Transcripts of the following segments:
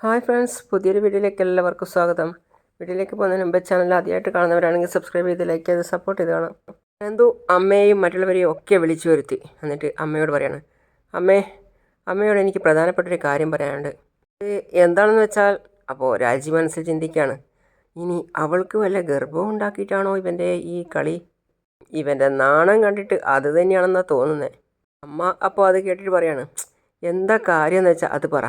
Hi friends പുതിയൊരു വീഡിയോയിലേക്ക് എല്ലാവർക്കും സ്വാഗതം. വീഡിയോയിലേക്ക് പോകുന്നതിന് മുമ്പ് ചാനൽ ആദ്യമായിട്ട് കാണുന്നവരാണെങ്കിൽ സബ്സ്ക്രൈബ് ചെയ്ത് ലൈക്ക് ചെയ്ത് സപ്പോർട്ട് ചെയ്ത് കാണാം. എന്തോ അമ്മയെയും മറ്റുള്ളവരെയും ഒക്കെ വിളിച്ചു വരുത്തി. എന്നിട്ട് അമ്മയോട് പറയാണ് അമ്മേ അമ്മയോട് എനിക്ക് പ്രധാനപ്പെട്ടൊരു കാര്യം പറയാനുണ്ട്. ഇത് എന്താണെന്ന് വെച്ചാൽ അപ്പോൾ രാജി മനസ്സിൽ ചിന്തിക്കുകയാണ് ഇനി അവൾക്ക് വല്ല ഗർഭവും ഉണ്ടാക്കിയിട്ടാണോ ഇവന്റെ ഈ കളി? ഇവന്റെ നാണം കണ്ടിട്ട് അത് തന്നെയാണെന്നാണ് തോന്നുന്നത് അമ്മ അപ്പോൾ അത് കേട്ടിട്ട് പറയാണ് എന്താ കാര്യം എന്ന് വെച്ചാൽ അത് പറ.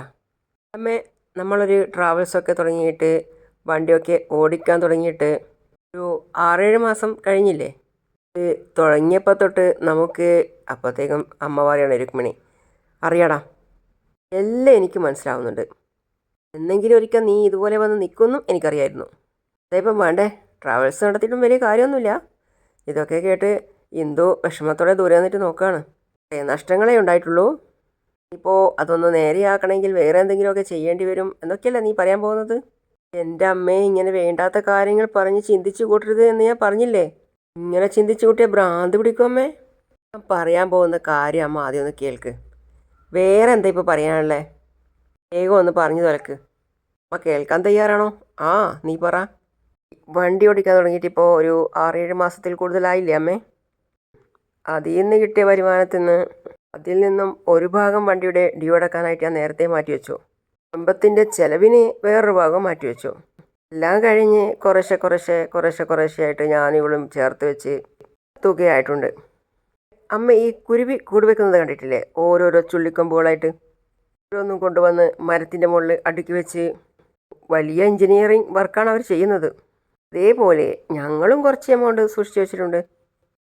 അമ്മേ നമ്മളൊരു ട്രാവൽസൊക്കെ തുടങ്ങിയിട്ട് വണ്ടിയൊക്കെ ഓടിക്കാൻ തുടങ്ങിയിട്ട് ഒരു ആറേഴ് മാസം കഴിഞ്ഞില്ലേ? തുടങ്ങിയപ്പോൾ തൊട്ട് നമുക്ക് അപ്പോഴത്തേക്കും അമ്മ പറയാണ് രുക്മിണി അറിയാടാ എല്ലാം എനിക്ക് മനസ്സിലാവുന്നുണ്ട്. എന്നെങ്കിലും ഒരിക്കൽ നീ ഇതുപോലെ വന്ന് നിൽക്കുമെന്നും എനിക്കറിയായിരുന്നു. അതേപ്പം വേണ്ടേ? ട്രാവൽസ് നടത്തിയിട്ടും വലിയ കാര്യമൊന്നുമില്ല. ഇതൊക്കെ കേട്ട് എന്തോ വിഷമത്തോടെ ദൂരെ നിന്നിട്ട് നോക്കുകയാണ് നഷ്ടങ്ങളേ ഉണ്ടായിട്ടുള്ളൂ. ഇപ്പോൾ അതൊന്ന് നേരെയാക്കണമെങ്കിൽ വേറെ എന്തെങ്കിലുമൊക്കെ ചെയ്യേണ്ടി വരും എന്നൊക്കെയല്ല നീ പറയാൻ പോകുന്നത്? എന്റെ അമ്മയെ ഇങ്ങനെ വേണ്ടാത്ത കാര്യങ്ങൾ പറഞ്ഞ് ചിന്തിച്ചു കൂട്ടരുത് എന്ന് ഞാൻ പറഞ്ഞില്ലേ? ഇങ്ങനെ ചിന്തിച്ചു കൂട്ടിയ ഭ്രാന്ത് പിടിക്കും അമ്മേ. ഞാൻ പറയാൻ പോകുന്ന കാര്യം അമ്മ ആദ്യം ഒന്ന് കേൾക്ക്. വേറെ എന്താ ഇപ്പോൾ പറയാനുള്ളേ? വേഗം ഒന്ന് പറഞ്ഞു തുലക്ക്. അമ്മ കേൾക്കാൻ തയ്യാറാണോ? ആ നീ പറ. വണ്ടി ഓടിക്കാൻ തുടങ്ങിയിട്ട് ഇപ്പോൾ ഒരു ആറേഴ് മാസത്തിൽ കൂടുതലായില്ലേ അമ്മേ? അതിൽ നിന്ന് കിട്ടിയ വരുമാനത്തിൽ നിന്ന് അതിൽ നിന്നും ഒരു ഭാഗം വണ്ടിയുടെ ഡ്യൂ അടക്കാനായിട്ട് ഞാൻ നേരത്തെ മാറ്റിവെച്ചു. കുടുംബത്തിന്റെ ചെലവിന് വേറൊരു ഭാഗം മാറ്റിവെച്ചു. എല്ലാം കഴിഞ്ഞ് കുറേശ്ശെ കുറേശ്ശെ കുറേശ്ശെ കുറേശ്ശെ ആയിട്ട് ഞാനിവളും ചേർത്ത് വെച്ച് തുകയായിട്ടുണ്ട്. അമ്മ ഈ കുരുവി കൂട് വെക്കുന്നത് കണ്ടിട്ടില്ലേ? ഓരോരോ ചുള്ളിക്കൊമ്പുകളായിട്ട് ഓരോന്നും കൊണ്ടുവന്ന് മരത്തിന്റെ മുകളിൽ അടുക്കി വെച്ച് വലിയ എഞ്ചിനീയറിംഗ് വർക്കാണ് അവർ ചെയ്യുന്നത്. അതേപോലെ ഞങ്ങളും കുറച്ച് എമൗണ്ട് സൂക്ഷിച്ചു വെച്ചിട്ടുണ്ട്.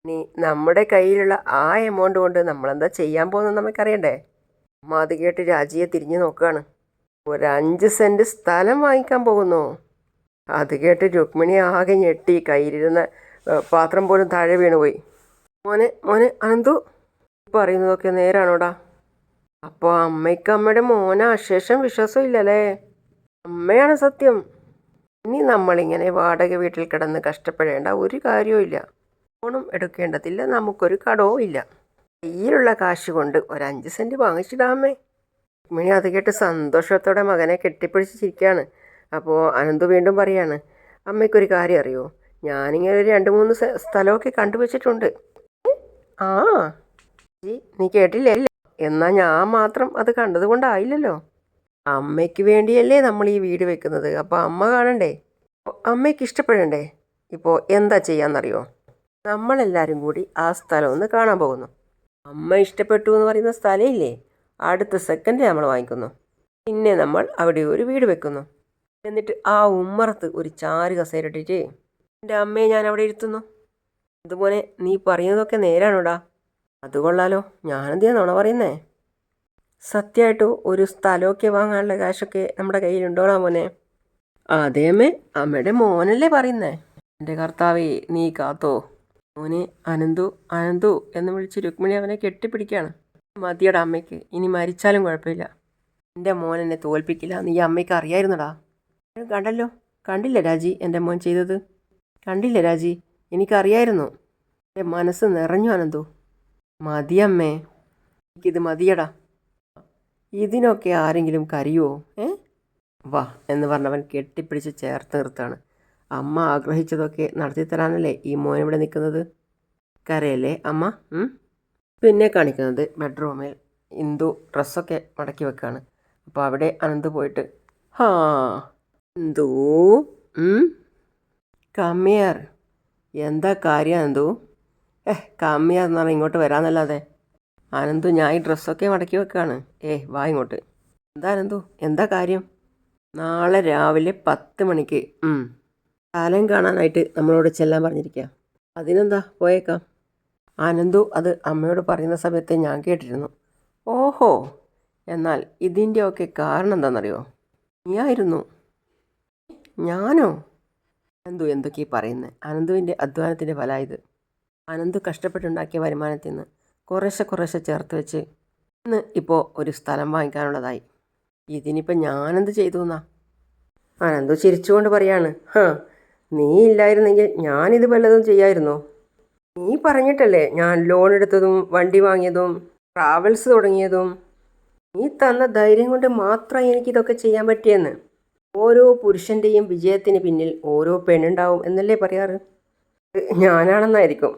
ഇനി നമ്മുടെ കയ്യിലുള്ള ആ എമൗണ്ട് കൊണ്ട് നമ്മളെന്താ ചെയ്യാൻ പോകുന്നത് നമുക്കറിയണ്ടേ? അമ്മ അത് കേട്ട് രാജിയെ തിരിഞ്ഞു നോക്കുകയാണ് ഒരു അഞ്ച് സെന്റ് സ്ഥലം വാങ്ങിക്കാൻ പോകുന്നു. അത് കേട്ട് രുക്മിണി ആകെ ഞെട്ടി. കയ്യിലിരുന്ന പാത്രം പോലും താഴെ വീണുപോയി. മോനെ മോനെ അനന്തു. പറയുന്നതൊക്കെ നേരാണോടാ? അപ്പോൾ അമ്മയ്ക്ക് അമ്മയുടെ മോനെ അശേഷം വിശ്വാസം ഇല്ലല്ലേ? അമ്മയാണ് സത്യം. ഇനി നമ്മളിങ്ങനെ വാടക വീട്ടിൽ കിടന്ന് കഷ്ടപ്പെടേണ്ട ഒരു കാര്യവും ലോണും എടുക്കേണ്ടതില്ല നമുക്കൊരു കടവും ഇല്ല. കയ്യിലുള്ള കാശ് കൊണ്ട് ഒരു അഞ്ച് സെന്റ് വാങ്ങിച്ചിടാമേ. രുക്മിണി അത് കേട്ട് സന്തോഷത്തോടെ മകനെ കെട്ടിപ്പിടിച്ച് ചിരിക്കുകയാണ് അപ്പോൾ അനന്തു വീണ്ടും പറയാണ് അമ്മയ്ക്കൊരു കാര്യം അറിയോ? ഞാനിങ്ങനെ ഒരു രണ്ട് മൂന്ന് സ്ഥ- സ്ഥലമൊക്കെ കണ്ടുവച്ചിട്ടുണ്ട്. ആ. നീ കേട്ടില്ലേ? എന്നാൽ ഞാൻ മാത്രം അത് കണ്ടത് കൊണ്ടായില്ലല്ലോ. അമ്മയ്ക്ക് വേണ്ടിയല്ലേ നമ്മൾ ഈ വീട് വെക്കുന്നത്. അപ്പോൾ അമ്മ കാണണ്ടേ? അമ്മയ്ക്ക് ഇഷ്ടപ്പെടണ്ടേ? ഇപ്പോൾ എന്താ ചെയ്യാന്നറിയോ? നമ്മളെല്ലാവരും കൂടി ആ സ്ഥലം ഒന്ന് കാണാൻ പോകുന്നു. അമ്മ ഇഷ്ടപ്പെട്ടു എന്ന് പറയുന്ന സ്ഥലമില്ലേ അടുത്ത സെക്കൻഡ് നമ്മൾ വാങ്ങിക്കുന്നു. പിന്നെ നമ്മൾ അവിടെ ഒരു വീട് വെക്കുന്നു. എന്നിട്ട് ആ ഉമ്മറത്ത് ഒരു ചാറ് കസേര ഇട്ടിട്ട് എന്റെ അമ്മയെ ഞാൻ അവിടെ ഇരുത്തുന്നു. അതുപോലെ നീ പറയുന്നതൊക്കെ നേരാണോടാ? അത് കൊള്ളാലോ. ഞാനെന്തിനാ നുണ പറയുന്നേ? സത്യമായിട്ടോ ഒരു സ്ഥലമൊക്കെ വാങ്ങാനുള്ള കാശൊക്കെ നമ്മുടെ കയ്യിലുണ്ടോടാ മോനെ? അതേമേ അമ്മയുടെ മോനല്ലേ പറയുന്നേ? എന്റെ കർത്താവേ നീ കാത്തോ. മോനെ അനന്തു അനന്തു എന്ന് വിളിച്ച് രുക്മിണി അവനെ കെട്ടിപ്പിടിക്കുകയാണ്. മതിയുടെ അമ്മയ്ക്ക് ഇനി മരിച്ചാലും കുഴപ്പമില്ല. എന്റെ മോൻ എന്നെ തോൽപ്പിക്കില്ല നീ അമ്മയ്ക്ക് അറിയായിരുന്നടാ. കണ്ടല്ലോ കണ്ടില്ല രാജി എന്റെ മോൻ ചെയ്തത്? കണ്ടില്ല രാജി എനിക്കറിയായിരുന്നു. എന്റെ മനസ്സ് നിറഞ്ഞു അനന്തു. മതിയമ്മേ എനിക്കിത് മതിയടാ. ഇതിനൊക്കെ ആരെങ്കിലും കരയുമോ ഏ? വാ എന്ന് പറഞ്ഞവൻ കെട്ടിപ്പിടിച്ച് ചേർത്ത് നിർത്താണ് അമ്മ ആഗ്രഹിച്ചതൊക്കെ നടത്തിത്തരാനല്ലേ ഈ മോൻ ഇവിടെ നിൽക്കുന്നത്? കരയല്ലേ അമ്മ? പിന്നെ കാണിക്കുന്നത് ബെഡ്റൂമിൽ ഇന്ദു ഡ്രസ്സൊക്കെ മടക്കി വെക്കുകയാണ് അപ്പോൾ അവിടെ അനന്ത് പോയിട്ട് ഹാ ഇന്ദു കമ്മിയർ എന്താ കാര്യം അനന്തു? ഏഹ് കമ്മിയർ എന്ന് പറഞ്ഞാൽ ഇങ്ങോട്ട് വരാന്നല്ലാതെ. അനന്തു ഞാൻ ഈ ഡ്രസ്സൊക്കെ മടക്കി വെക്കുകയാണ് ഏഹ് വാ ഇങ്ങോട്ട്. എന്താ അനന്തു? എന്താ കാര്യം? നാളെ രാവിലെ പത്ത് മണിക്ക് സ്ഥലം കാണാനായിട്ട് നമ്മളോട് ചെല്ലാൻ പറഞ്ഞിരിക്കുക അതിനെന്താ? പോയേക്കാം. ആനന്ദു അത് അമ്മയോട് പറയുന്ന സമയത്ത് ഞാൻ കേട്ടിരുന്നു. ഓഹോ! എന്നാൽ ഇതിന്റെയൊക്കെ കാരണം എന്താണെന്നറിയോ? നീയായിരുന്നു ഞാനോ? അനന്തു എന്തൊക്കെ പറയുന്നത് അനന്തുവിന്റെ അധ്വാനത്തിന്റെ ഫലമായത് അനന്തു കഷ്ടപ്പെട്ടുണ്ടാക്കിയ വരുമാനത്തിൽ നിന്ന് കുറേശ്ശെ കുറേശ്ശെ ചേർത്ത് വെച്ച് ഇന്ന് ഇപ്പോൾ ഒരു സ്ഥലം വാങ്ങിക്കാനുള്ളതായി. ഇതിനിപ്പോൾ ഞാനെന്ത് ചെയ്തു എന്നാ അനന്തു ചിരിച്ചുകൊണ്ട് പറയാണ്. ഹാ നീ ഇല്ലായിരുന്നെങ്കിൽ ഞാനിത് വല്ലതും ചെയ്യായിരുന്നോ? നീ പറഞ്ഞിട്ടല്ലേ ഞാൻ ലോൺ എടുത്തതും വണ്ടി വാങ്ങിയതും ട്രാവൽസ് തുടങ്ങിയതും. നീ തന്ന ധൈര്യം കൊണ്ട് മാത്രം എനിക്കിതൊക്കെ ചെയ്യാൻ പറ്റിയെന്ന്. ഓരോ പുരുഷന്റെയും വിജയത്തിന് പിന്നിൽ ഓരോ പെണ്ണുണ്ടാവും എന്നല്ലേ പറയാറ്? ഞാനാണെന്നായിരിക്കും.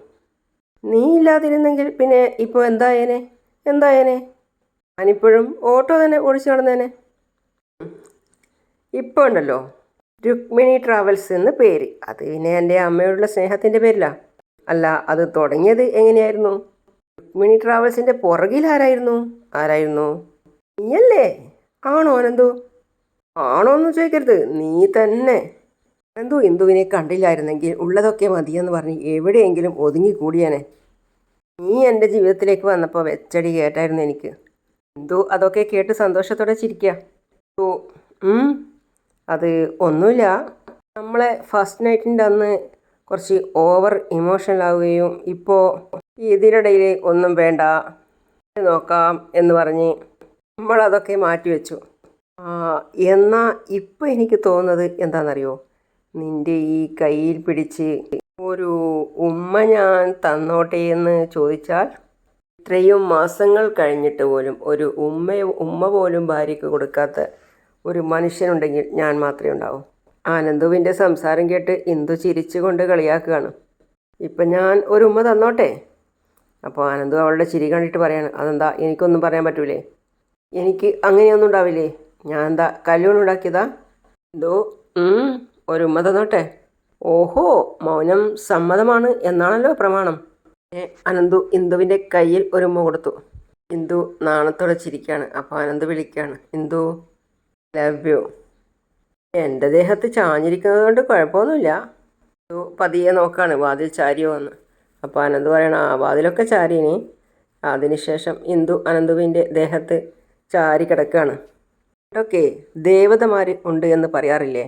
നീ ഇല്ലാതിരുന്നെങ്കിൽ പിന്നെ ഇപ്പോൾ എന്തായേനെ? എന്തായേനെ? ഞാനിപ്പോഴും ഓട്ടോ തന്നെ ഓടിച്ചു നടന്നേനെ. ഇപ്പോൾ ഉണ്ടല്ലോ. രുക്മിണി ട്രാവൽസ് എന്ന് പേര്. അത് പിന്നെ എന്റെ അമ്മയോടുള്ള സ്നേഹത്തിന്റെ പേരിലാ. അല്ല അത് തുടങ്ങിയത് എങ്ങനെയായിരുന്നു? രുക്മിണി ട്രാവൽസിന്റെ പുറകിൽ ആരായിരുന്നു? ആരായിരുന്നു? നീയല്ലേ? ആണോ അനന്തു? ആണോ എന്ന് ചോദിക്കരുത്. നീ തന്നെ. അനന്തു ഇന്ദുവിനെ കണ്ടില്ലായിരുന്നെങ്കിൽ ഉള്ളതൊക്കെ മതിയെന്ന് പറഞ്ഞ് എവിടെയെങ്കിലും ഒതുങ്ങിക്കൂടിയാനെ. നീ എന്റെ ജീവിതത്തിലേക്ക് വന്നപ്പോൾ വെച്ചടി കേട്ടായിരുന്നു എനിക്ക്. എന്തോ അതൊക്കെ കേട്ട് സന്തോഷത്തോടെ ചിരിക്കുക ഓ അത് ഒന്നുമില്ല. നമ്മളെ ഫസ്റ്റ് നൈറ്റിന്റെ അന്ന് കുറച്ച് ഓവർ ഇമോഷണൽ ആവുകയും ഇപ്പോൾ ഇതിനിടയിൽ ഒന്നും വേണ്ട നോക്കാം എന്ന് പറഞ്ഞ് നമ്മളതൊക്കെ മാറ്റിവെച്ചു. എന്നാൽ എന്നാ ഇപ്പം എനിക്ക് തോന്നുന്നത് എന്താണെന്നറിയോ നിന്റെ ഈ കയ്യിൽ പിടിച്ച് ഒരു ഉമ്മ ഞാൻ തന്നോട്ടെ എന്ന് ചോദിച്ചാൽ ഇത്രയും മാസങ്ങൾ കഴിഞ്ഞിട്ട് പോലും ഒരു ഉമ്മ ഉമ്മ പോലും ഭാര്യയ്ക്ക് കൊടുക്കാത്ത ഒരു മനുഷ്യനുണ്ടെങ്കിൽ ഞാൻ മാത്രമേ ഉണ്ടാവൂ. ആനന്ദുവിന്റെ സംസാരം കേട്ട് ഇന്ദു ചിരിച്ചുകൊണ്ട് കളിയാക്കുകയാണ്. ഇപ്പം ഞാൻ ഒരു ഉമ്മ തന്നോട്ടെ? അപ്പോൾ ആനന്ദു അവളുടെ ചിരി കണ്ടിട്ട് പറയാണ് അതെന്താ എനിക്കൊന്നും പറയാൻ പറ്റൂലേ? എനിക്ക് അങ്ങനെയൊന്നും ഉണ്ടാവില്ലേ? ഞാൻ എന്താ കല്യാണം ഉണ്ടാക്കിയതാ? എന്തോ ഒരു ഉമ്മ തന്നോട്ടെ? ഓഹോ മൗനം സമ്മതമാണ് എന്നാണല്ലോ പ്രമാണം. അനന്തു ഇന്ദുവിന്റെ കയ്യിൽ ഒരു ഉമ്മ കൊടുത്തു. ഇന്ദു നാണത്തോടെ ചിരിക്കുകയാണ് അപ്പോൾ അനന്ത് വിളിക്കുകയാണ് ഇന്ദു ലവ് യു എന്റെ ദേഹത്ത് ചാഞ്ഞിരിക്കുന്നത് കൊണ്ട് കുഴപ്പമൊന്നുമില്ല പതിയെ നോക്കാണ് വാതിൽ ചാരിയോ എന്ന് അപ്പോൾ അനന്ത് പറയണ ആ വാതിലൊക്കെ ചാരിയിനി. അതിനുശേഷം ഇന്ദു അനന്തുവിന്റെ ദേഹത്ത് ചാരി കിടക്കുകയാണ് ഓക്കെ ദേവതമാർ ഉണ്ട് എന്ന് പറയാറില്ലേ?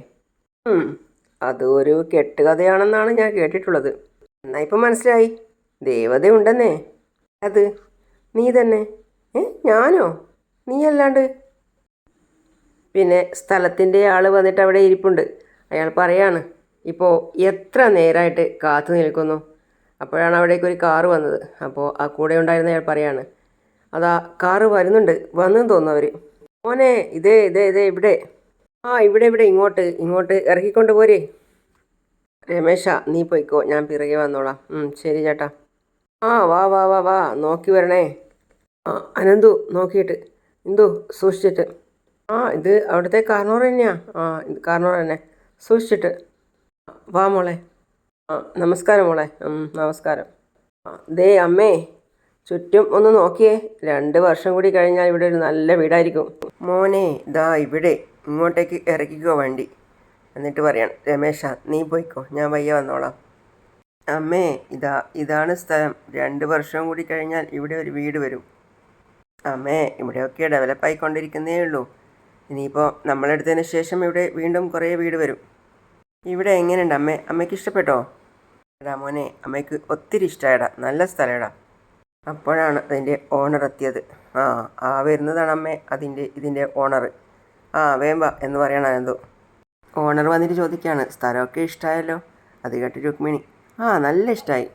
അത് ഒരു കെട്ടുകഥയാണെന്നാണ് ഞാൻ കേട്ടിട്ടുള്ളത്. എന്നാ ഇപ്പം മനസ്സിലായി. ദേവതയുണ്ടെന്നേ. അത്? നീ തന്നെ? ഏ ഞാനോ? നീ അല്ലാണ്ട് പിന്നെ സ്ഥലത്തിന്റെ ആൾ വന്നിട്ട് അവിടെ ഇരിപ്പുണ്ട്. അയാൾ പറയാണ് ഇപ്പോൾ എത്ര നേരമായിട്ട് കാത്തു നിൽക്കുന്നു? അപ്പോഴാണ് അവിടേക്ക് ഒരു കാറ് വന്നത്. അപ്പോൾ ആ കൂടെ ഉണ്ടായിരുന്ന അയാൾ പറയാണ് അതാ കാറ് വരുന്നുണ്ട്. വന്നെന്ന് തോന്നുന്നു അവർ മോനെ ഇതേ ഇതേ ഇതേ ഇവിടെ. ആ ഇവിടെ ഇവിടെ ഇങ്ങോട്ട് ഇങ്ങോട്ട് ഇറക്കിക്കൊണ്ട് പോരേ. രമേശ നീ പോയിക്കോ. ഞാൻ പിറകെ വന്നോളാം. ശരി ചേട്ടാ. ആ വാ വാ വാ വാ. നോക്കി വരണേ. ആ അനന്തു നോക്കിയിട്ട്. ഇന്ദു സൂക്ഷിച്ചിട്ട്. ആ ഇത് അവിടുത്തെ കാർണോർ തന്നെയാ. ആ ഇത് കാർണോർ തന്നെ. സൂക്ഷിച്ചിട്ട്. വാ മോളെ. ആ നമസ്കാരം മോളെ. നമസ്കാരം. ദേ അമ്മേ ചുറ്റും ഒന്ന് നോക്കിയേ. രണ്ട് വർഷം കൂടി കഴിഞ്ഞാൽ ഇവിടെ ഒരു നല്ല വീടായിരിക്കും. മോനെ ദാ ഇവിടെ ഇങ്ങോട്ടേക്ക് ഇറക്കിക്കോ വണ്ടി. എന്നിട്ട് പറയണം രമേശ നീ പോയിക്കോ. ഞാൻ വയ്യ വന്നോളാം. അമ്മേ ഇതാ ഇതാണ് സ്ഥലം. രണ്ട് വർഷം കൂടി കഴിഞ്ഞാൽ ഇവിടെ ഒരു വീട് വരും. അമ്മേ ഇവിടെയൊക്കെ ഡെവലപ്പായിക്കൊണ്ടിരിക്കുന്നേ ഉള്ളൂ. ഇനിയിപ്പോൾ നമ്മളെടുത്തതിന് ശേഷം ഇവിടെ വീണ്ടും കുറേ വീട് വരും. ഇവിടെ എങ്ങനെയുണ്ട് അമ്മേ? അമ്മയ്ക്ക് ഇഷ്ടപ്പെട്ടോ? എടാ മോനെ അമ്മയ്ക്ക് ഒത്തിരി ഇഷ്ടമായടാ നല്ല സ്ഥലമേടാ അപ്പോഴാണ് അതിന്റെ ഓണർ എത്തിയത്. ആ ആ വരുന്നതാണ് അമ്മേ. അതിന്റെ ഇതിന്റെ ഓണർ. ആ വേമ്പ എന്ന് പറയണ എന്തോ ഓണർ വന്നിട്ട് ചോദിക്കുകയാണ് സ്ഥലമൊക്കെ ഇഷ്ടമായല്ലോ അത് കേട്ട് രുക്മിണി ആ നല്ല ഇഷ്ടമായി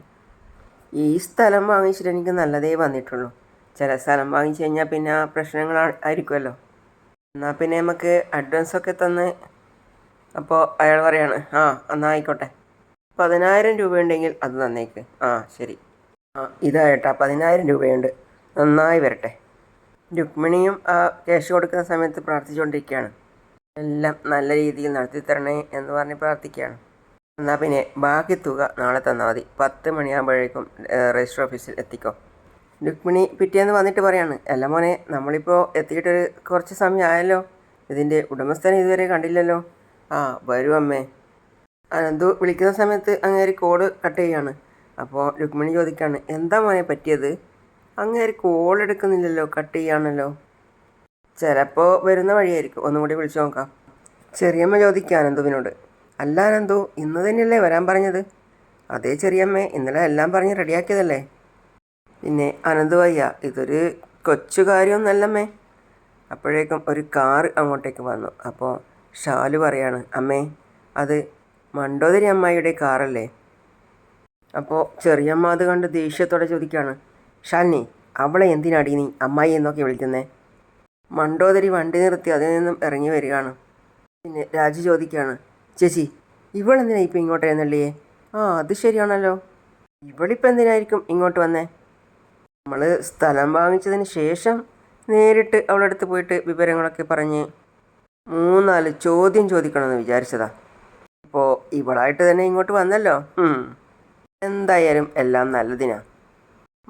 ഈ സ്ഥലം വാങ്ങിച്ചിട്ട് എനിക്ക് നല്ലതേ വന്നിട്ടുള്ളൂ. ചില സ്ഥലം വാങ്ങിച്ചു കഴിഞ്ഞാൽ പിന്നെ പ്രശ്നങ്ങൾ ആയിരിക്കുമല്ലോ. എന്നാൽ പിന്നെ നമുക്ക് അഡ്വാൻസ് ഒക്കെ തന്ന് അപ്പോൾ അയാൾ പറയാണ് ആ എന്നാൽ ആയിക്കോട്ടെ. പതിനായിരം രൂപയുണ്ടെങ്കിൽ അത് തന്നേക്ക്. ആ ശരി. ആ ഇതായിട്ട് പതിനായിരം രൂപയുണ്ട്. നന്നായി വരട്ടെ. രുക്മിണിയും ആ ക്യാഷ് കൊടുക്കുന്ന സമയത്ത് പ്രാർത്ഥിച്ചുകൊണ്ടിരിക്കുകയാണ്. എല്ലാം നല്ല രീതിയിൽ നടത്തി തരണേ എന്ന് പറഞ്ഞ് പ്രാർത്ഥിക്കുകയാണ്. എന്നാൽ പിന്നെ ബാക്കി തുക നാളെ തന്നാൽ മതി. പത്ത് മണിയാകുമ്പോഴേക്കും രജിസ്റ്റർ ഓഫീസിൽ എത്തിക്കോ. രുക്മിണി പിറ്റേന്ന് വന്നിട്ട് പറയാണ് അല്ല മോനെ നമ്മളിപ്പോൾ എത്തിയിട്ടൊരു കുറച്ച് സമയം ആയല്ലോ ഇതിന്റെ ഉടമസ്ഥനെ ഇതുവരെ കണ്ടില്ലല്ലോ. ആ വരൂ അമ്മേ. അനന്തു വിളിക്കുന്ന സമയത്ത് അങ്ങേര് കോൾ കട്ട് ചെയ്യാണ്. അപ്പോൾ രുക്മിണി ചോദിക്കാണ് എന്താ മോനെ പറ്റിയത്? അങ്ങേര് കോൾ എടുക്കുന്നില്ലല്ലോ കട്ട് ചെയ്യാണല്ലോ. ചിലപ്പോൾ വരുന്ന വഴിയായിരിക്കും. ഒന്നും കൂടി വിളിച്ചു നോക്കാം. ചെറിയമ്മ ചോദിക്കുക അനന്തുവിനോട് അല്ല അനന്തു ഇന്ന് തന്നെയല്ലേ വരാൻ പറഞ്ഞത്? അതേ ചെറിയമ്മേ ഇന്നലെ എല്ലാം പറഞ്ഞ് റെഡിയാക്കിയതല്ലേ? പിന്നെ അനന്തുവയ്യ ഇതൊരു കൊച്ചു കാര്യമൊന്നല്ലമ്മേ അപ്പോഴേക്കും ഒരു കാർ അങ്ങോട്ടേക്ക് വന്നു. അപ്പോൾ ഷാലു പറയാണ് അമ്മേ അത് മണ്ടോദരി അമ്മായിയുടെ കാറല്ലേ? അപ്പോൾ ചെറിയമ്മ അത് കണ്ട് ദേഷ്യത്തോടെ ചോദിക്കുകയാണ് ഷാലിനി അവളെ എന്തിനാടി നീ അമ്മായി എന്നൊക്കെ വിളിക്കുന്നേ? മണ്ടോദരി വണ്ടി നിർത്തി അതിൽ നിന്നും ഇറങ്ങി വരികയാണ്. പിന്നെ രാജു ചോദിക്കുകയാണ് ചേച്ചി ഇവളെന്തിനാ ഇപ്പം ഇങ്ങോട്ട് എഴുന്നള്ളിയേ? ആ അത് ശരിയാണല്ലോ. ഇവളിപ്പോൾ എന്തിനായിരിക്കും ഇങ്ങോട്ട് വന്നേ? നമ്മൾ സ്ഥലം വാങ്ങിച്ചതിന് ശേഷം നേരിട്ട് അവളുടെ അടുത്ത് പോയിട്ട് വിവരങ്ങളൊക്കെ പറഞ്ഞ് മൂന്നാൽ ചോദ്യം ചോദിക്കണമെന്ന് വിചാരിച്ചതാ. അപ്പോൾ ഇവളായിട്ട് തന്നെ ഇങ്ങോട്ട് വന്നല്ലോ. എന്തായാലും എല്ലാം നല്ലതിനാ.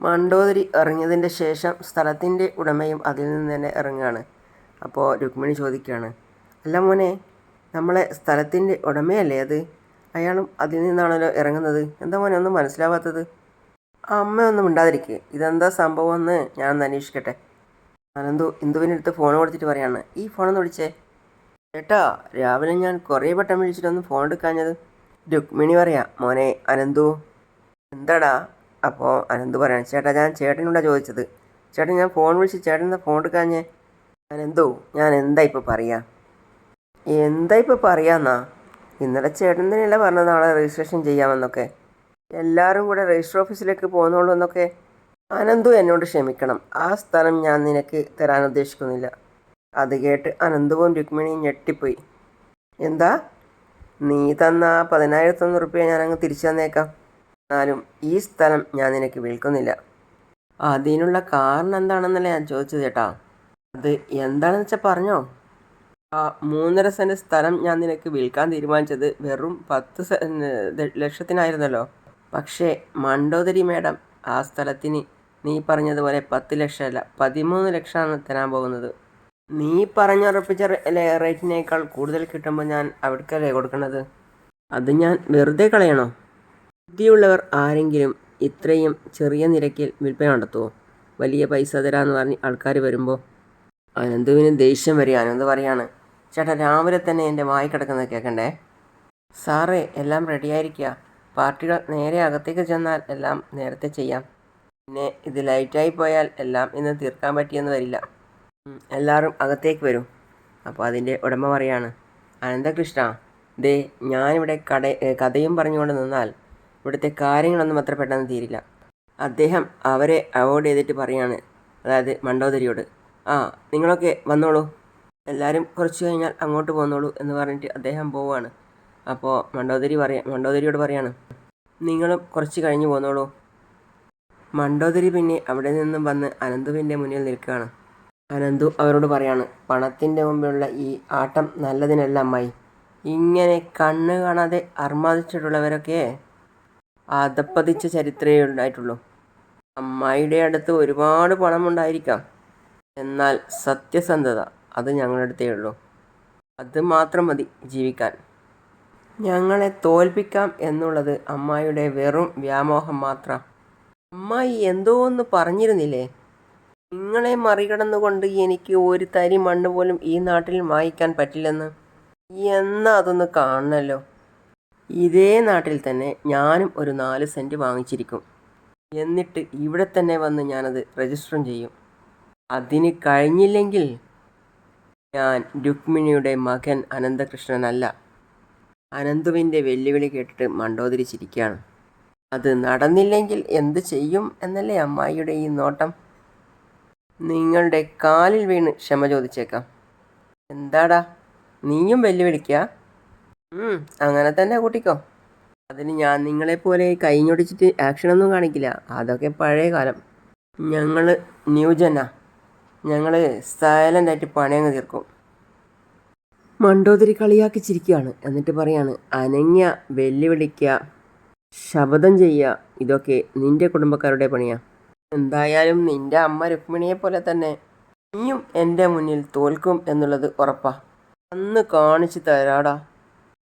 മണ്ടോദരി ഇറങ്ങിയതിന്റെ ശേഷം സ്ഥലത്തിന്റെ ഉടമയും അതിൽ നിന്ന് തന്നെ ഇറങ്ങുകയാണ് അപ്പോൾ രുക്മിണി ചോദിക്കുകയാണ് അല്ല മോനെ നമ്മളെ സ്ഥലത്തിന്റെ ഉടമയല്ലേ അത്? അയാളും അതിൽ നിന്നാണല്ലോ ഇറങ്ങുന്നത്. എന്താ മോനെ ഒന്നും മനസ്സിലാവാത്തത്? അമ്മ ഒന്നും മിണ്ടാതിരിക്കുക ഇതെന്താ സംഭവം എന്ന് ഞാനൊന്ന് അന്വേഷിക്കട്ടെ. അനന്തു ഇന്ദുവിനടുത്ത് ഫോൺ കൊടുത്തിട്ട് പറയാണ്. ഈ ഫോണൊന്ന് വിളിച്ചേ. ചേട്ടാ രാവിലെ ഞാൻ കുറേ വട്ടം വിളിച്ചിട്ടൊന്നും ഫോൺ എടുക്കാഞ്ഞത്. രുക്മിണി പറയാ മോനെ അനന്തു. എന്താടാ? അപ്പോൾ അനന്തു പറയാണ് ചേട്ടാ ഞാൻ ചേട്ടനോടാ ചോദിച്ചത്. ചേട്ടൻ ഞാൻ ഫോൺ വിളിച്ച് ചേട്ടൻ എന്താ ഫോൺ എടുക്കാഞ്ഞേ. അനന്തു ഞാൻ എന്താ ഇപ്പോൾ പറയാ? എന്താ ഇപ്പോൾ പറയാന്നാ? ഇന്നലെ ചേട്ടൻ തന്നെയല്ല പറഞ്ഞത് നാളെ രജിസ്ട്രേഷൻ ചെയ്യാമെന്നൊക്കെ. എല്ലാവരും കൂടെ രജിസ്റ്റർ ഓഫീസിലേക്ക് പോകുന്നുള്ളൂ എന്നൊക്കെ അനന്തു എന്നോട് ക്ഷമിക്കണം. ആ സ്ഥലം ഞാൻ നിനക്ക് തരാൻ ഉദ്ദേശിക്കുന്നില്ല. അത് കേട്ട് അനന്തുവും രുക്മിണിയും ഞെട്ടിപ്പോയി. എന്താ? നീ തന്ന ആ പതിനായിരത്തൊന്ന് റുപ്യ ഞാനങ്ങ് തിരിച്ചു തന്നേക്കാം എന്നാലും ഈ സ്ഥലം ഞാൻ നിനക്ക് വിൽക്കുന്നില്ല. അതിനുള്ള കാരണം എന്താണെന്നല്ലേ ഞാൻ ചോദിച്ചത് ചേട്ടാ അത് എന്താണെന്ന് വെച്ചാൽ പറഞ്ഞോ? ആ മൂന്നര സെന്റ് സ്ഥലം ഞാൻ നിനക്ക് വിൽക്കാൻ തീരുമാനിച്ചത് വെറും പത്ത് ലക്ഷത്തിനായിരുന്നല്ലോ. പക്ഷേ മണ്ടോദരി മേഡം ആ സ്ഥലത്തിന് നീ പറഞ്ഞതുപോലെ പത്ത് ലക്ഷമല്ല പതിമൂന്ന് ലക്ഷമാണ് തരാൻ പോകുന്നത്. നീ പറഞ്ഞുറപ്പിച്ച റേറ്റിനേക്കാൾ കൂടുതൽ കിട്ടുമ്പോൾ ഞാൻ അവിടേക്കല്ലേ കൊടുക്കേണ്ടത് അത് ഞാൻ വെറുതെ കളയണോ? ബുദ്ധിയുള്ളവർ ആരെങ്കിലും ഇത്രയും ചെറിയ നിരക്കിൽ വിൽപ്പന നടത്തുമോ വലിയ പൈസ തരാമെന്ന് പറഞ്ഞ് ആൾക്കാർ വരുമ്പോൾ അനന്തുവിന് ദേഷ്യം വരിക അനന്ത് പറയാണ് ചേട്ടാ രാവിലെ തന്നെ എന്റെ വായി കിടക്കുന്നത് കേൾക്കണ്ടേ സാറേ എല്ലാം റെഡിയായിരിക്കുക പാർട്ടികൾ നേരെ അകത്തേക്ക് ചെന്നാൽ എല്ലാം നേരത്തെ ചെയ്യാം. പിന്നെ ഇത് ലൈറ്റായി പോയാൽ എല്ലാം ഇന്ന് തീർക്കാൻ പറ്റിയെന്ന് വരില്ല. എല്ലാവരും അകത്തേക്ക് വരും. അപ്പോൾ അതിന്റെ ഉടമ പറയാണ് അനന്തകൃഷ്ണ ദേ ഞാനിവിടെ കട കഥയും പറഞ്ഞുകൊണ്ട് നിന്നാൽ ഇവിടുത്തെ കാര്യങ്ങളൊന്നും അത്ര പെട്ടെന്ന് തീരില്ല. അദ്ദേഹം അവരെ അവോയ്ഡ് ചെയ്തിട്ട് പറയാണ് അതായത് മണ്ടോദരിയോട് ആ നിങ്ങളൊക്കെ വന്നോളൂ. എല്ലാവരും കുറച്ച് കഴിഞ്ഞാൽ അങ്ങോട്ട് പോന്നോളൂ എന്ന് പറഞ്ഞിട്ട് അദ്ദേഹം പോവുകയാണ്. അപ്പോൾ മണ്ടോദരി പറയാ മണ്ടോദരിയോട് പറയാണ്. നിങ്ങളും കുറച്ച് കഴിഞ്ഞ് പോന്നോളൂ. മണ്ടോദരി പിന്നെ അവിടെ നിന്നും വന്ന് അനന്തുവിന്റെ മുന്നിൽ നിൽക്കുകയാണ്. അനന്തു അവരോട് പറയാണ് പണത്തിന്റെ മുമ്പിലുള്ള ഈ ആട്ടം നല്ലതിനല്ല അമ്മായി. ഇങ്ങനെ കണ്ണ് കാണാതെ അർമാദിച്ചിട്ടുള്ളവരൊക്കെ അതപ്പതിച്ച ചരിത്രമേ ഉണ്ടായിട്ടുള്ളൂ. അമ്മായിയുടെ അടുത്ത് ഒരുപാട് പണമുണ്ടായിരിക്കാം. എന്നാൽ സത്യസന്ധത അത് ഞങ്ങളുടെ അടുത്തേ ഉള്ളൂ അത് മാത്രം മതി ജീവിക്കാൻ. ഞങ്ങളെ തോൽപ്പിക്കാം എന്നുള്ളത് അമ്മായിയുടെ വെറും വ്യാമോഹം മാത്രം. അമ്മായി എന്തോ ഒന്ന് പറഞ്ഞിരുന്നില്ലേ? നിങ്ങളെ മറികടന്നുകൊണ്ട് എനിക്ക് ഒരു തരി മണ്ണ് പോലും ഈ നാട്ടിൽ വായിക്കാൻ പറ്റില്ലെന്ന്. എന്നാ അതൊന്ന് കാണണല്ലോ. ഇതേ നാട്ടിൽ തന്നെ ഞാനും ഒരു നാല് സെന്റ് വാങ്ങിച്ചിരിക്കും. എന്നിട്ട് ഇവിടെ തന്നെ വന്ന് ഞാനത് രജിസ്റ്ററും ചെയ്യും. അതിന് കഴിഞ്ഞില്ലെങ്കിൽ ഞാൻ രുക്മിണിയുടെ മകൻ അനന്തകൃഷ്ണനല്ല. അനന്തുവിന്റെ വെല്ലുവിളി കേട്ടിട്ട് മണ്ടോദരി ചിരിക്കുകയാണ്. അത് നടന്നില്ലെങ്കിൽ എന്ത് ചെയ്യും എന്നല്ലേ അമ്മായിയുടെ ഈ നോട്ടം? നിങ്ങളുടെ കാലിൽ വീണ് ക്ഷമ ചോദിച്ചേക്കാം. എന്താടാ? നീയും വെല്ലുവിളിക്കുക അങ്ങനെ തന്നെ കൂട്ടിക്കോ. അതിന് ഞാൻ നിങ്ങളെപ്പോലെ കൈഞ്ഞൊടിച്ചിട്ട് ആക്ഷനൊന്നും കാണിക്കില്ല. അതൊക്കെ പഴയ കാലം. ഞങ്ങൾ ന്യൂജനാ ഞങ്ങൾ സൈലന്റായിട്ട് പണിയങ്ങ് തീർക്കും. മണ്ടോദരി കളിയാക്കി ചിരിക്കുകയാണ് എന്നിട്ട് പറയാണ് അനങ്ങ വെല്ലുവിളിക്കുക ശബദം ചെയ്യുക ഇതൊക്കെ നിന്റെ കുടുംബക്കാരുടെ പണിയാ. എന്തായാലും നിന്റെ അമ്മ രുക്മിണിയെ പോലെ തന്നെ നീയും എന്റെ മുന്നിൽ തോൽക്കും എന്നുള്ളത് ഉറപ്പാ. അന്ന് കാണിച്ചു തരാടാ.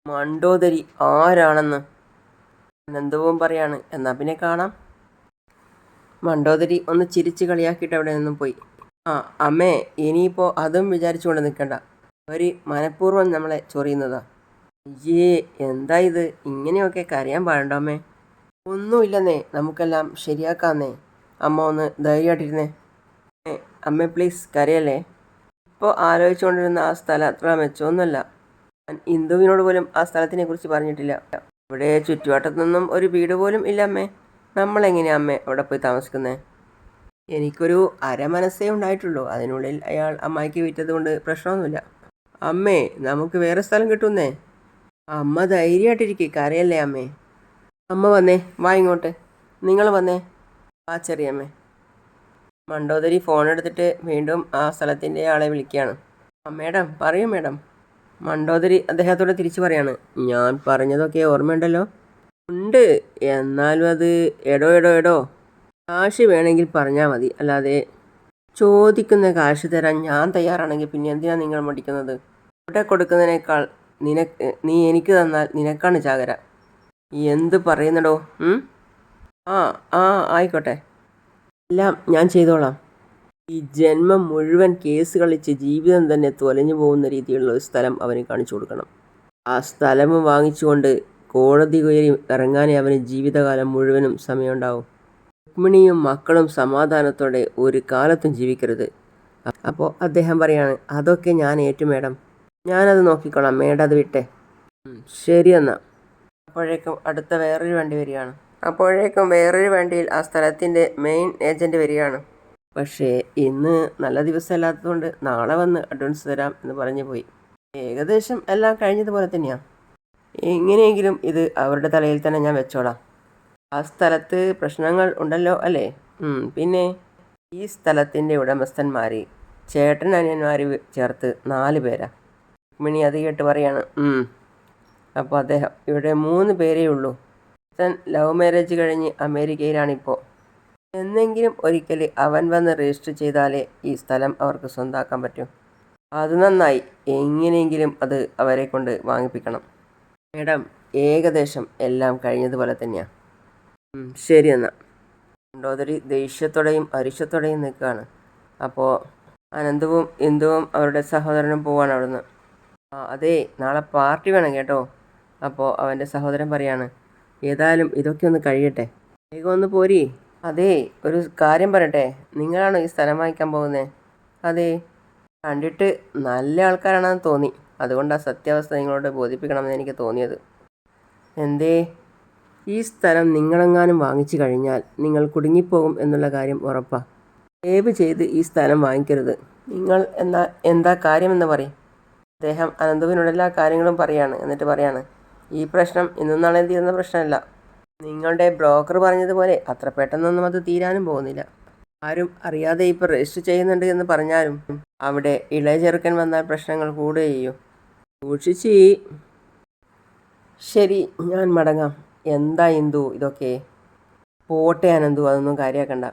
മണ്ടോദരി ആരാണെന്ന് അനന്തവും പറയാണ് എന്നാ പിന്നെ കാണാം. മണ്ടോദരി ഒന്ന് ചിരിച്ച് കളിയാക്കിയിട്ട് അവിടെ നിന്നും പോയി. ആ അമ്മേ ഇനിയിപ്പോൾ അതും വിചാരിച്ചുകൊണ്ട് നിൽക്കണ്ട അവർ മനഃപൂർവം നമ്മളെ ചൊറിയുന്നതാ. അയ്യേ എന്താ ഇത്? ഇങ്ങനെയൊക്കെ കരയാൻ പാടണ്ടോമേ ഒന്നുമില്ലെന്നേ നമുക്കെല്ലാം ശരിയാക്കാന്നേ. അമ്മ ഒന്ന് ധൈര്യമായിട്ടിരുന്നേ. അമ്മേ പ്ലീസ് കരയല്ലേ? ഇപ്പോൾ ആലോചിച്ചുകൊണ്ടിരുന്ന ആ സ്ഥലം അത്ര മെച്ചമൊന്നുമല്ല. ഞാൻ ഇന്ദുവിനോട് പോലും ആ സ്ഥലത്തിനെ കുറിച്ച് പറഞ്ഞിട്ടില്ല. ഇവിടെ ചുറ്റുവട്ടത്തൊന്നും ഒരു വീട് പോലും ഇല്ല അമ്മേ. നമ്മളെങ്ങനെയാ അമ്മേ അവിടെ പോയി താമസിക്കുന്നേ? എനിക്കൊരു അരമനസ്സേ ഉണ്ടായിട്ടുള്ളൂ. അതിനുള്ളിൽ അയാൾ അമ്മായിക്ക് വിറ്റത് കൊണ്ട് പ്രശ്നമൊന്നുമില്ല. അമ്മേ നമുക്ക് വേറെ സ്ഥലം കിട്ടുന്നേ. അമ്മ ധൈര്യമായിട്ടിരിക്കെ കരയല്ലേ അമ്മേ? അമ്മ വന്നേ വാ ഇങ്ങോട്ട്. നിങ്ങൾ വന്നേ. ആ ചെറിയമ്മേ മണ്ടോദരി ഫോൺ എടുത്തിട്ട് വീണ്ടും ആ സ്ഥലത്തിന്റെ ആളെ വിളിക്കുകയാണ്. ആ മേഡം പറയൂ മേഡം. മണ്ടോദരി അദ്ദേഹത്തോട് തിരിച്ചു പറയാണ്. ഞാൻ പറഞ്ഞതൊക്കെ ഓർമ്മയുണ്ടല്ലോ? ഉണ്ട്. എന്നാലും അത് എടോ എടോ എടോ. കാശ് വേണമെങ്കിൽ പറഞ്ഞാൽ മതി. അല്ലാതെ ചോദിക്കുന്ന കാശ് തരാൻ ഞാൻ തയ്യാറാണെങ്കിൽ പിന്നെ എന്തിനാണ് നിങ്ങൾ മടിക്കുന്നത്? ഇവിടെ കൊടുക്കുന്നതിനേക്കാൾ നിനക്ക് നീ എനിക്ക് തന്നാൽ നിനക്കാണ് ചാകര. എന്ത് പറയുന്നടോ ആ ആ ആയിക്കോട്ടെ. എല്ലാം ഞാൻ ചെയ്തോളാം. ഈ ജന്മം മുഴുവൻ കേസ് കളിച്ച് ജീവിതം തന്നെ തൊലഞ്ഞു പോകുന്ന രീതിയിലുള്ള ഒരു സ്ഥലം അവന് കാണിച്ചു കൊടുക്കണം. ആ സ്ഥലം വാങ്ങിച്ചുകൊണ്ട് കോടതി കയറി ഇറങ്ങാനേ അവന് ജീവിതകാലം മുഴുവനും സമയമുണ്ടാവും. രുക്മിണിയും മക്കളും സമാധാനത്തോടെ ഒരു കാലത്തും ജീവിക്കരുത്. അപ്പോൾ അദ്ദേഹം പറയാണ് അതൊക്കെ ഞാൻ ഏറ്റു മേഡം. ഞാനത് നോക്കിക്കോളാം മേഡം അത് വിട്ടേ. ശരി എന്നാ. അപ്പോഴേക്കും അടുത്ത വേറൊരു വണ്ടി വരികയാണ്. അപ്പോഴേക്കും വേറൊരു വണ്ടിയിൽ ആ സ്ഥലത്തിന്റെ മെയിൻ ഏജന്റ് വരികയാണ്. പക്ഷേ ഇന്ന് നല്ല ദിവസമല്ലാത്തതുകൊണ്ട് നാളെ വന്ന് അഡ്വാൻസ് തരാം എന്ന് പറഞ്ഞു പോയി. ഏകദേശം എല്ലാം കഴിഞ്ഞതുപോലെ തന്നെയാണ് എങ്ങനെയെങ്കിലും ഇത് അവരുടെ തലയിൽ തന്നെ ഞാൻ വെച്ചോളാം. ആ സ്ഥലത്ത് പ്രശ്നങ്ങൾ ഉണ്ടല്ലോ അല്ലേ? പിന്നെ ഈ സ്ഥലത്തിന്റെ ഉടമസ്ഥന്മാർ ചേട്ടൻ അനിയന്മാർ ചേർത്ത് നാല് പേരാ. മിണി അത് കേട്ട് പറയാണ് അപ്പോൾ അദ്ദേഹം ഇവിടെ മൂന്ന് പേരേ ഉള്ളൂ. താൻ ലവ് മാരേജ് കഴിഞ്ഞ് അമേരിക്കയിലാണിപ്പോൾ എന്നെങ്കിലും ഒരിക്കൽ അവൻ വന്ന് രജിസ്റ്റർ ചെയ്താലേ ഈ സ്ഥലം അവർക്ക് സ്വന്താക്കാൻ പറ്റൂ. അത് നന്നായി. എങ്ങനെയെങ്കിലും അത് അവരെ കൊണ്ട് വാങ്ങിപ്പിക്കണം. മേഡം ഏകദേശം എല്ലാം കഴിഞ്ഞതുപോലെ തന്നെയാണ് ശരി എന്നാൽ മണ്ടോദരി ദേഷ്യത്തോടെയും അരിശത്തോടെയും നിൽക്കുകയാണ്. അപ്പോൾ അനന്തവും ഇന്ദുവും അവരുടെ സഹോദരനും പോവാണ് അവിടുന്ന്. ആ അതെ നാളെ പാർട്ടി വേണം കേട്ടോ. അപ്പോൾ അവന്റെ സഹോദരൻ പറയാണ് ഏതായാലും ഇതൊക്കെ ഒന്ന് കഴിയട്ടെ. വേഗം ഒന്ന് പോരി. അതെ ഒരു കാര്യം പറയട്ടെ നിങ്ങളാണോ ഈ സ്ഥലം വാങ്ങിക്കാൻ പോകുന്നത് അതെ. കണ്ടിട്ട് നല്ല ആൾക്കാരാണെന്ന് തോന്നി. അതുകൊണ്ടാണ് സത്യാവസ്ഥ നിങ്ങളോട് ബോധിപ്പിക്കണമെന്ന് എനിക്ക് തോന്നിയത്. എന്തേ? ഈ സ്ഥലം നിങ്ങളെങ്ങാനും വാങ്ങിച്ചു കഴിഞ്ഞാൽ നിങ്ങൾ കുടുങ്ങിപ്പോകും എന്നുള്ള കാര്യം ഉറപ്പാ. ഏവ് ചെയ്ത് ഈ സ്ഥലം വാങ്ങിക്കരുത്. നിങ്ങൾ എന്താ എന്താ കാര്യമെന്ന് പറയും. അദ്ദേഹം അനന്തുവിനോട് എല്ലാ കാര്യങ്ങളും പറയാണ്. എന്നിട്ട് പറയാണ് ഈ പ്രശ്നം ഇന്നും നാളെ തീരുന്ന പ്രശ്നമല്ല. നിങ്ങളുടെ ബ്രോക്കർ പറഞ്ഞതുപോലെ അത്ര പെട്ടെന്നൊന്നും അത് തീരാനും പോകുന്നില്ല. ആരും അറിയാതെ ഇപ്പോൾ രജിസ്റ്റർ ചെയ്യുന്നുണ്ട് എന്ന് പറഞ്ഞാലും അവിടെ ഇളയ ചെറുക്കൻ വന്നാൽ പ്രശ്നങ്ങൾ കൂടുകയും ചെയ്യും. സൂക്ഷിച്ച്. ശരി ഞാൻ മടങ്ങാം. എന്താ ഇന്ദു ഇതൊക്കെ? പോട്ടെ അനന്തു അതൊന്നും കാര്യമാക്കണ്ട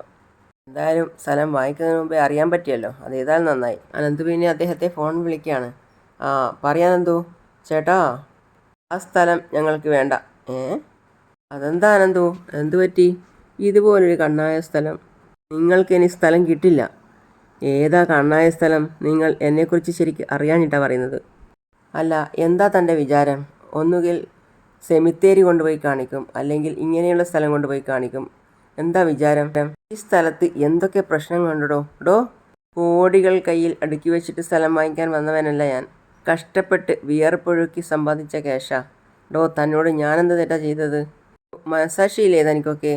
എന്തായാലും സ്ഥലം വാങ്ങിക്കുന്നതിന് മുമ്പേ അറിയാൻ പറ്റിയല്ലോ. അതേതായാലും നന്നായി. അനന്തു പിന്നെ അദ്ദേഹത്തെ ഫോൺ വിളിക്കുകയാണ്. ആ പറയാനെന്തോ? ചേട്ടാ ആ സ്ഥലം ഞങ്ങൾക്ക് വേണ്ട. ഏ? അതെന്താ അനന്തു? എന്തു പറ്റി? ഇതുപോലൊരു കണ്ണായ സ്ഥലം. നിങ്ങൾക്ക് ഇനി സ്ഥലം കിട്ടില്ല. ഏതാ കണ്ണായ സ്ഥലം? നിങ്ങൾ എന്നെക്കുറിച്ച് ശരിക്ക് അറിയാനിട്ടാ പറയുന്നത്. അല്ല എന്താ തന്റെ വിചാരം? ഒന്നുകിൽ സെമിത്തേരി കൊണ്ടുപോയി കാണിക്കും അല്ലെങ്കിൽ ഇങ്ങനെയുള്ള സ്ഥലം കൊണ്ടുപോയി കാണിക്കും. എന്താ വിചാരം? ഈ സ്ഥലത്ത് എന്തൊക്കെ പ്രശ്നങ്ങളുണ്ടോ ഡോ കോടികൾ കയ്യിൽ അടുക്കി വെച്ചിട്ട് സ്ഥലം വാങ്ങിക്കാൻ വന്നവനല്ല ഞാൻ. കഷ്ടപ്പെട്ട് വിയർപ്പൊഴുക്കി സമ്പാദിച്ച കേശ. ഡോ തന്നോട് ഞാനെന്ത് തെറ്റാ ചെയ്തത്? മനസാക്ഷിയില്ലേ തനിക്കൊക്കെ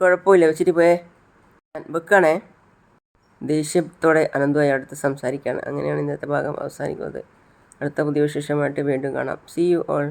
കുഴപ്പമില്ല വെച്ചിട്ട് പോയേ. വെക്കണേ. ദേഷ്യത്തോടെ അനന്തമായി അടുത്ത് സംസാരിക്കുകയാണ് അങ്ങനെയാണ് ഇന്നത്തെ ഭാഗം അവസാനിക്കുന്നത്. അടുത്ത പുതിയ വിശേഷമായിട്ട് വീണ്ടും കാണാം. C you all